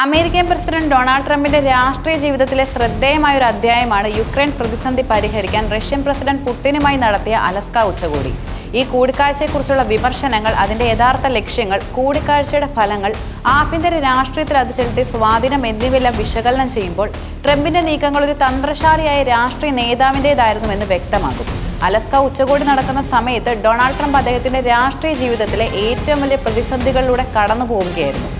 American president Donald ട്രംപിന്റെ രാഷ്ട്രീയ ജീവിതത്തിലെ ശ്രദ്ധേയമായ ഒരു അധ്യായമാണ് യുക്രൈൻ പ്രതിസന്ധി പരിഹരിക്കാൻ റഷ്യൻ പ്രസിഡന്റ് പുട്ടിനുമായി നടത്തിയ അലസ്ക ഉച്ചകോടി. ഈ കൂടിക്കാഴ്ചയെക്കുറിച്ചുള്ള വിമർശനങ്ങൾ അതിന്റെ യഥാർത്ഥ ലക്ഷ്യങ്ങൾ കൂടിക്കാഴ്ചയുടെ ഫലങ്ങൾ ആഭ്യന്തര രാഷ്ട്രീയത്തിൽ അത് ചെലുത്തിയ സ്വാധീനം എന്നിവയെല്ലാം വിശകലനം ചെയ്യുമ്പോൾ ട്രംപിന്റെ നീക്കങ്ങൾ ഒരു തന്ത്രശാലിയായ രാഷ്ട്രീയ നേതാവിന്റെതായിരുന്നുവെന്ന് വ്യക്തമാകും. അലസ്ക ഉച്ചകോടി നടക്കുന്ന സമയത്ത് ഡൊണാൾഡ് ട്രംപ് അദ്ദേഹത്തിന്റെ രാഷ്ട്രീയ ജീവിതത്തിലെ ഏറ്റവും വലിയ പ്രതിസന്ധികളിലൂടെ കടന്നു പോവുകയായിരുന്നു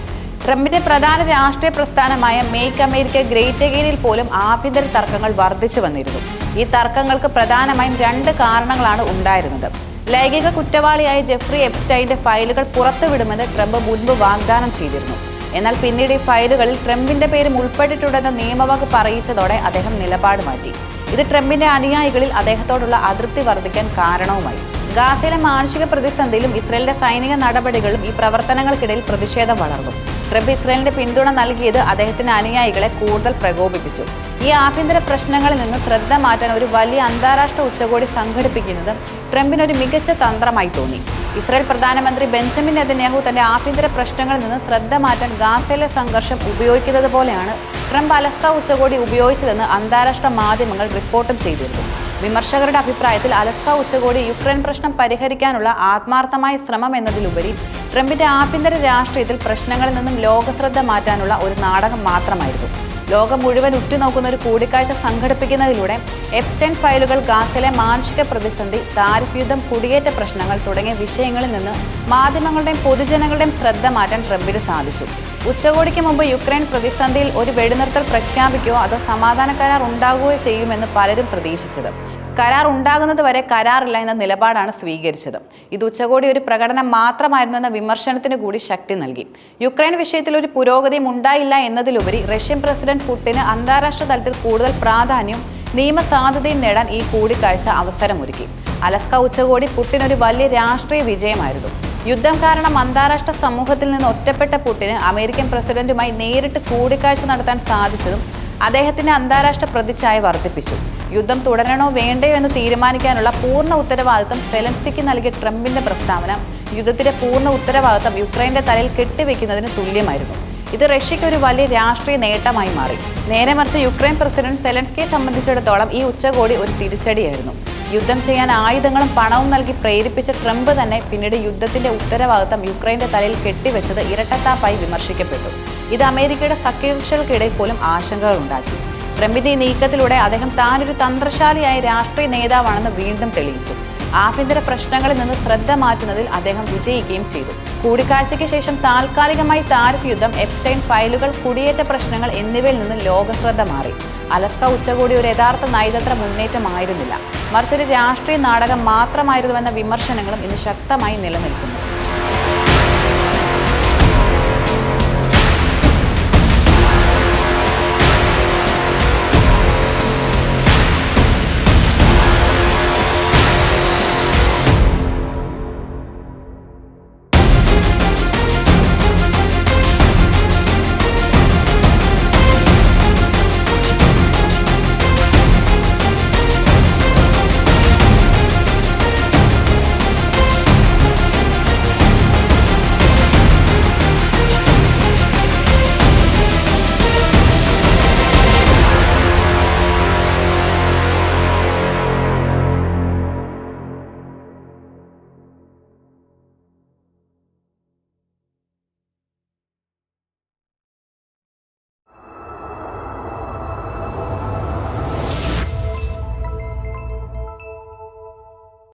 ട്രംപിന്റെ പ്രധാന രാഷ്ട്രീയ പ്രസ്ഥാനമായ മേക്ക് അമേരിക്ക ഗ്രേറ്റ് അഗെയിനിൽ പോലും ആഭ്യന്തര തർക്കങ്ങൾ വർദ്ധിച്ചു വന്നിരുന്നു. ഈ തർക്കങ്ങൾക്ക് പ്രധാനമായും രണ്ട് കാരണങ്ങളാണ് ഉണ്ടായിരുന്നത്. ലൈംഗിക കുറ്റവാളിയായ ജെഫ്രി എപ്റ്റൈന്റെ ഫയലുകൾ പുറത്തുവിടുമെന്ന് ട്രംപ് മുൻപ് വാഗ്ദാനം ചെയ്തിരുന്നു. എന്നാൽ പിന്നീട് ഈ ഫയലുകളിൽ ട്രംപിന്റെ പേരും ഉൾപ്പെട്ടിട്ടുണ്ടെന്ന് നിയമവകുപ്പ് അറിയിച്ചതോടെ അദ്ദേഹം നിലപാട് മാറ്റി. ഇത് ട്രംപിന്റെ അനുയായികളിൽ അദ്ദേഹത്തോടുള്ള അതൃപ്തി വർദ്ധിക്കാൻ കാരണവുമായി. ഗാസയിലെ മാനുഷിക പ്രതിസന്ധിയിലും ഇസ്രയേലിന്റെ സൈനിക നടപടികളും ഈ പ്രവർത്തനങ്ങൾക്കിടയിൽ പ്രതിഷേധം വളർന്നു. ട്രംപ് ഇസ്രയേലിന്റെ പിന്തുണ നൽകിയത് അദ്ദേഹത്തിന്റെ അനുയായികളെ കൂടുതൽ പ്രകോപിപ്പിച്ചു. ഈ ആഭ്യന്തര പ്രശ്നങ്ങളിൽ നിന്ന് ശ്രദ്ധ മാറ്റാൻ ഒരു വലിയ അന്താരാഷ്ട്ര ഉച്ചകോടി സംഘടിപ്പിക്കുന്നത് ട്രംപിന് ഒരു മികച്ച തന്ത്രമായി തോന്നി. ഇസ്രായേൽ പ്രധാനമന്ത്രി ബെഞ്ചമിൻ നെതന്യാഹു തന്റെ ആഭ്യന്തര പ്രശ്നങ്ങളിൽ നിന്ന് ശ്രദ്ധ മാറ്റാൻ ഗാസയിലെ സംഘർഷം ഉപയോഗിക്കുന്നത് പോലെയാണ് ട്രംപ് അലസ്ക ഉച്ചകോടി ഉപയോഗിച്ചതെന്ന് അന്താരാഷ്ട്ര മാധ്യമങ്ങൾ റിപ്പോർട്ടും ചെയ്തിരുന്നു. വിമർശകരുടെ അഭിപ്രായത്തിൽ അലസ്ക ഉച്ചകോടി യുക്രൈൻ പ്രശ്നം പരിഹരിക്കാനുള്ള ആത്മാർത്ഥമായ ശ്രമം എന്നതിലുപരി ട്രംപിന്റെ ആഭ്യന്തര രാഷ്ട്രീയത്തിൽ പ്രശ്നങ്ങളിൽ നിന്നും ലോകശ്രദ്ധ മാറ്റാനുള്ള ഒരു നാടകം മാത്രമായിരുന്നു. ലോകം മുഴുവൻ ഉറ്റുനോക്കുന്ന ഒരു കൂടിക്കാഴ്ച സംഘടിപ്പിക്കുന്നതിലൂടെ എഫ് ടെൻ ഫയലുകൾ ഗാസിലെ മാനുഷിക പ്രതിസന്ധി താരിഫ് യുദ്ധം കുടിയേറ്റ പ്രശ്നങ്ങൾ തുടങ്ങിയ വിഷയങ്ങളിൽ നിന്ന് മാധ്യമങ്ങളുടെയും പൊതുജനങ്ങളുടെയും ശ്രദ്ധ മാറ്റാൻ ട്രംപിന് സാധിച്ചു. ഉച്ചകോടിക്ക് മുമ്പ് യുക്രൈൻ പ്രതിസന്ധിയിൽ ഒരു വെടിനിർത്തൽ പ്രഖ്യാപിക്കുകയോ അതോ സമാധാന കരാർ ഉണ്ടാകുകയോ ചെയ്യുമെന്ന് പലരും പ്രതീക്ഷിച്ചത്. കരാർ ഉണ്ടാകുന്നത് വരെ കരാറില്ല എന്ന നിലപാടാണ് സ്വീകരിച്ചത്. ഇത് ഉച്ചകോടി ഒരു പ്രകടനം മാത്രമായിരുന്നു എന്ന വിമർശനത്തിന് കൂടി ശക്തി നൽകി. യുക്രൈൻ വിഷയത്തിൽ ഒരു പുരോഗതിയും ഉണ്ടായില്ല എന്നതിലുപരി റഷ്യൻ പ്രസിഡന്റ് പുടിന് അന്താരാഷ്ട്ര തലത്തിൽ കൂടുതൽ പ്രാധാന്യവും നിയമസാധുതയും നേടാൻ ഈ കൂടിക്കാഴ്ച അവസരമൊരുക്കി. അലസ്ക ഉച്ചകോടി പുടിൻ ഒരു വലിയ രാഷ്ട്രീയ വിജയമായിരുന്നു. യുദ്ധം കാരണം അന്താരാഷ്ട്ര സമൂഹത്തിൽ നിന്ന് ഒറ്റപ്പെട്ട പുടിന് അമേരിക്കൻ പ്രസിഡന്റുമായി നേരിട്ട് കൂടിക്കാഴ്ച നടത്താൻ സാധിച്ചതും അദ്ദേഹത്തിന്റെ അന്താരാഷ്ട്ര പ്രതിച്ഛായ വർദ്ധിപ്പിച്ചു. യുദ്ധം തുടരണോ വേണ്ടയോ എന്ന് തീരുമാനിക്കാനുള്ള പൂർണ ഉത്തരവാദിത്തം സെലൻസ്കിക്ക് നൽകിയ ട്രംപിന്റെ പ്രസ്താവന. യുദ്ധത്തിന്റെ പൂർണ ഉത്തരവാദിത്തം യുക്രൈന്റെ തലയിൽ കെട്ടിവെക്കുന്നതിന് തുല്യമായിരുന്നു. ഇത് റഷ്യയ്ക്ക് ഒരു വലിയ രാഷ്ട്രീയ നേട്ടമായി മാറി. നേരെ മറിച്ച് യുക്രൈൻ പ്രസിഡന്റ് സെലൻസ്കിയെ സംബന്ധിച്ചിടത്തോളം ഈ ഉച്ചകോടി ഒരു തിരിച്ചടിയായിരുന്നു. യുദ്ധം ചെയ്യാൻ ആയുധങ്ങളും പണവും നൽകി പ്രേരിപ്പിച്ച ട്രംപ് തന്നെ പിന്നീട് യുദ്ധത്തിന്റെ ഉത്തരവാദിത്തം യുക്രൈന്റെ തലയിൽ കെട്ടിവെച്ചത് ഇരട്ടത്താപ്പായി വിമർശിക്കപ്പെട്ടു. ഇത് അമേരിക്കയുടെ സഖ്യകക്ഷികൾക്കിടയിൽ പോലും ആശങ്കകൾ ഉണ്ടാക്കി. ട്രംപിന്റെ ഈ നീക്കത്തിലൂടെ അദ്ദേഹം താനൊരു തന്ത്രശാലിയായ രാഷ്ട്രീയ നേതാവാണെന്ന് വീണ്ടും തെളിയിച്ചു. ആഭ്യന്തര പ്രശ്നങ്ങളിൽ നിന്ന് ശ്രദ്ധ മാറ്റുന്നതിൽ അദ്ദേഹം വിജയിക്കുകയും ചെയ്തു. കൂടിക്കാഴ്ചയ്ക്ക് ശേഷം താൽക്കാലികമായി താരിഫ് യുദ്ധം എപ്റ്റൈൻ ഫയലുകൾ കുടിയേറ്റ പ്രശ്നങ്ങൾ എന്നിവയിൽ നിന്ന് ലോകശ്രദ്ധ മാറി. അലസ്ക ഉച്ചകോടി ഒരു യഥാർത്ഥ നയതന്ത്ര മുന്നേറ്റമായിരുന്നില്ല. മറിച്ചൊരു രാഷ്ട്രീയ നാടകം മാത്രമായിരുന്നുവെന്ന വിമർശനങ്ങളും ഇന്ന് ശക്തമായി നിലനിൽക്കുന്നു.